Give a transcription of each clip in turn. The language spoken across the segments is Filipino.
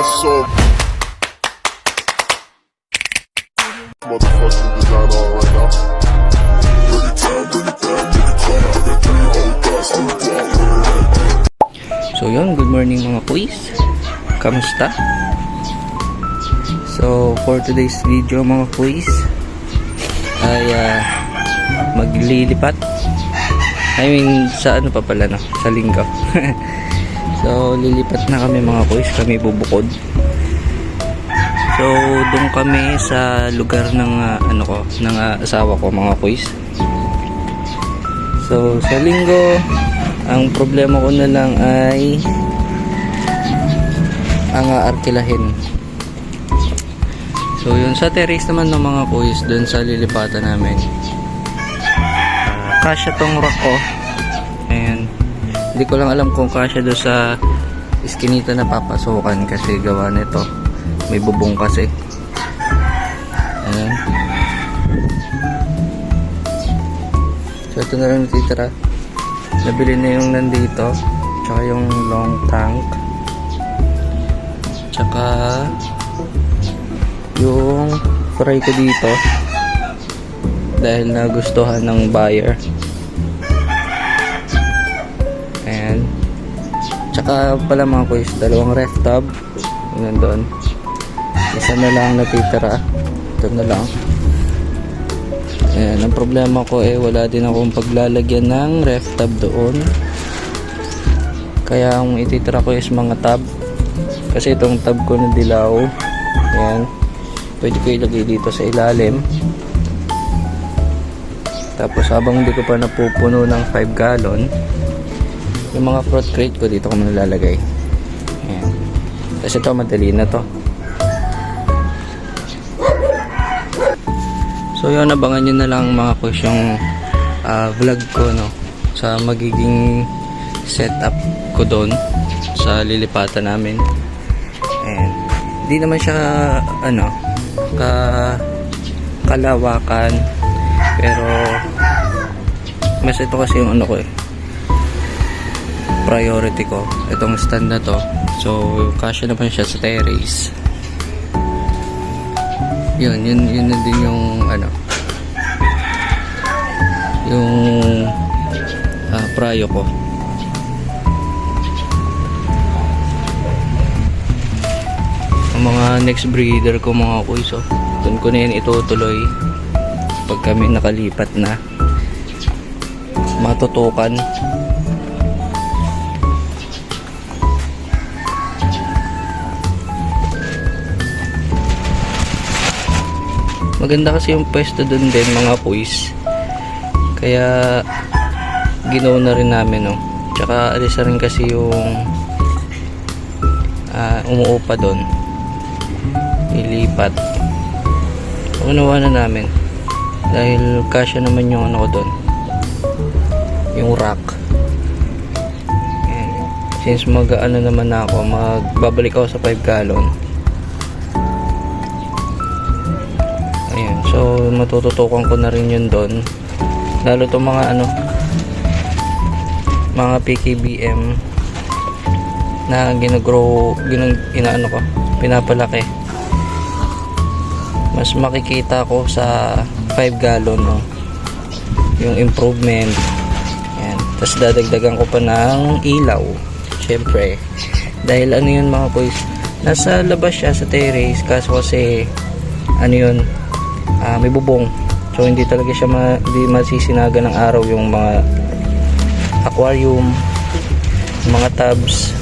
so motherfucking design on right now. So yun, good morning mga kuis. Kamusta? So for today's video mga kuis ay ah, maglilipat. I mean sa ano pa pala no? Sa linggo. so lilipat na kami mga kuis, kami bubukod. So doon kami sa lugar ng ah, ano ko, ng ah, asawa ko mga kuis. So sa linggo ang problema ko na lang ay ang aarkilahin. So yun sa terrace naman ng mga kuys dun sa lilipatan namin. Ah, kasya tong rock ko. Hindi ko lang alam kung kasya do sa iskinita na papasukan kasi gawa nito. May bubong kasi. Ayan. So ito na lang natitira. Nabili na yung nandito. Tsaka yung long tank. Tsaka yung fry ko dito. Dahil nagustuhan ng buyer. Ayan. Tsaka pala mga kuys, dalawang ref tub. Nandun. Isa na lang natitira. Ito na lang. Ayan, ang problema ko eh wala din akong paglalagyan ng ref tab doon. Kaya ang ititira ko is mga tab. Kasi itong tab ko na dilaw. Ayan. Pwede ko ilagay dito sa ilalim. Tapos habang hindi ko pa napupuno ng 5 gallon, yung mga fruit crate ko dito ko muna lalagay. Ayan. Kasi ito madali na to. So yun, abangan nyo na lang mga kuys yung ah, vlog ko no sa magiging setup ko doon sa lilipatan namin. And hindi naman siya ano ka kalawakan pero mas ito kasi yung ano ko eh priority ko itong stand na to. So kasya naman siya sa terrace. Yun yun yun na din yung ano yung ah, prayo ko. Ang mga next breeder ko mga kuys oh, dun ko na yun itutuloy pag kami nakalipat na. Matutukan Maganda kasi yung pwesto dun din mga puys. Kaya ginaw na rin namin no. Tsaka alis na rin kasi yung ah, umuupa doon. Ilipat. Unawa na namin. Dahil kasya naman yung ano ko doon. Yung rack. Since mag ano naman na ako, magbabalik ako sa 5 gallon. Matututukan ko na rin yun doon. Lalo to mga ano mga PKBM na ginagrow, ginag, inaano ko, pinapalaki. Mas makikita ko sa 5 gallon no. Yung improvement. Ayan. Tapos dadagdagan ko pa ng ilaw. Syempre. Dahil ano yun mga boys, nasa labas siya sa terrace kaso kasi ano yun, ah, may bubong. So hindi talaga siya ma, di masisinaga ng araw yung mga aquarium, mga tubs.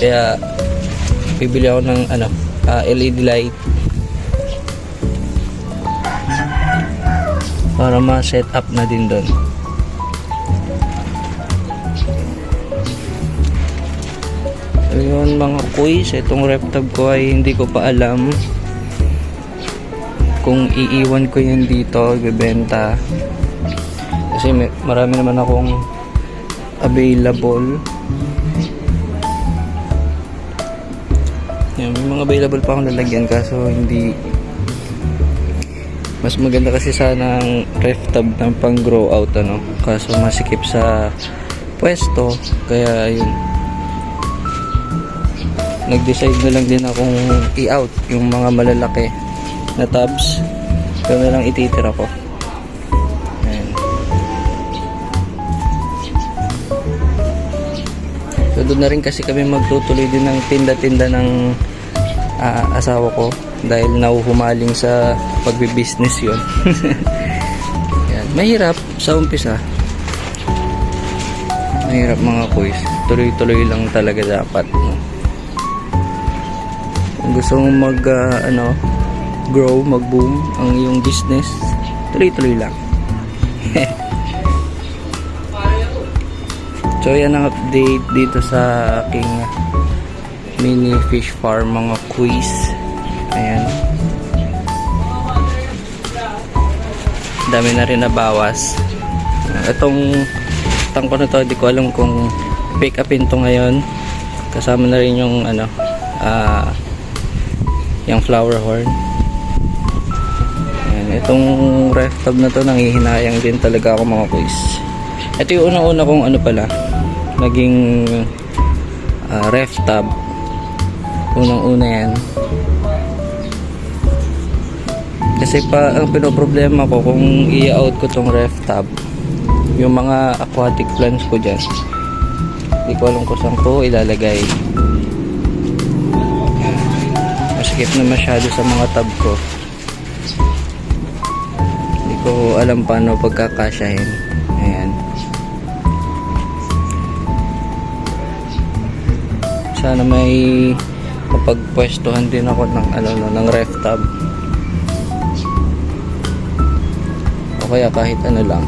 Kaya bibili ako ng ano, ah, LED light para ma-set up na din doon. Ayun mga kuys, itong reptab ko ay hindi ko pa alam kung iiwan ko yun dito, ibebenta. Kasi may, marami naman akong available. Yan, may mga available pa akong lalagyan kaso hindi mas maganda kasi sana ang ref tub ng pang grow out ano kaso masikip sa pwesto kaya yun nag-decide na lang din akong i-out yung mga malalaki na tabs. Ito na lang ititira ko. Ayan. So doon na rin kasi kami magtutuloy din ng tinda-tinda ng ah, asawa ko dahil nauhumaling sa pagbibusiness yon. Yan. Mahirap sa umpisa. Mahirap mga kuys. Tuloy-tuloy lang talaga dapat. no? Kung gusto mong mag ah, ano, grow, mag-boom ang iyong business, tuloy-tuloy lang. so yan ang update dito sa aking mini fish farm mga quiz. Ayan. Dami na rin nabawas. Itong tangko na to, di ko alam kung pick upin to ngayon. Kasama na rin yung ano, ah, yung flower horn. Ayan, itong ref tub na to, nangihinayang din talaga ako mga quiz. Ito yung unang-una kong ano pala, naging ah, ref tub. Unang-una yan. Kasi pa ang pinoproblema ko kung i-out ko tong ref tab, yung mga aquatic plants ko dyan, hindi ko alam kung saan ko ilalagay. Masikip na masyado sa mga tab ko. Hindi ko alam paano pagkakasyahin. Ayan. Sana may mapagpwestuhan din ako ng ano no, ng ref tab. o kaya kahit ano lang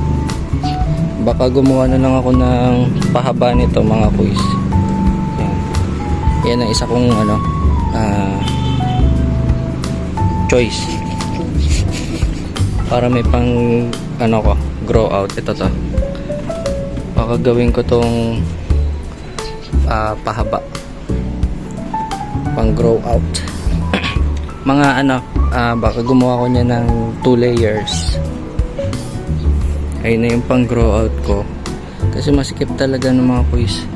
baka gumawa na lang ako ng pahaba nito mga quiz yan, yan ang isa kong ano ah, choice. Para may pang ano ko grow out. Ito to. Baka gawin ko tong ah, pahaba. Pang grow out. Mga ano ah, baka gumawa ko niya ng 2 layers. Ayun na yung pang grow out ko. Kasi masikip talaga ng mga quiz.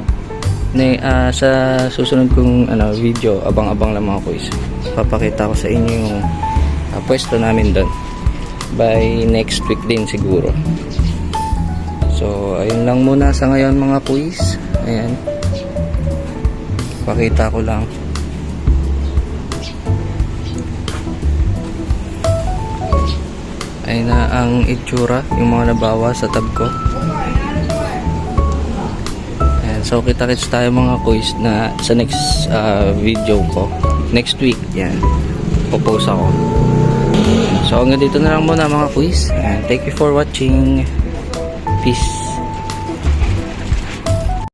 Na, ah, sa susunod kong ano, video abang-abang lang mga quiz. Papakita ko sa inyo yung pwesto namin doon by next week din siguro. So ayun lang muna sa ngayon mga quiz ayan. Pakita ko lang. Ay na ang itsura yung mga nabawa sa tab ko. Ayan, so kita kits tayo mga quiz na sa next ah, video ko. Next week yan. Popost ako so hanggang dito na lang muna mga quiz Ayan, thank you for watching. Peace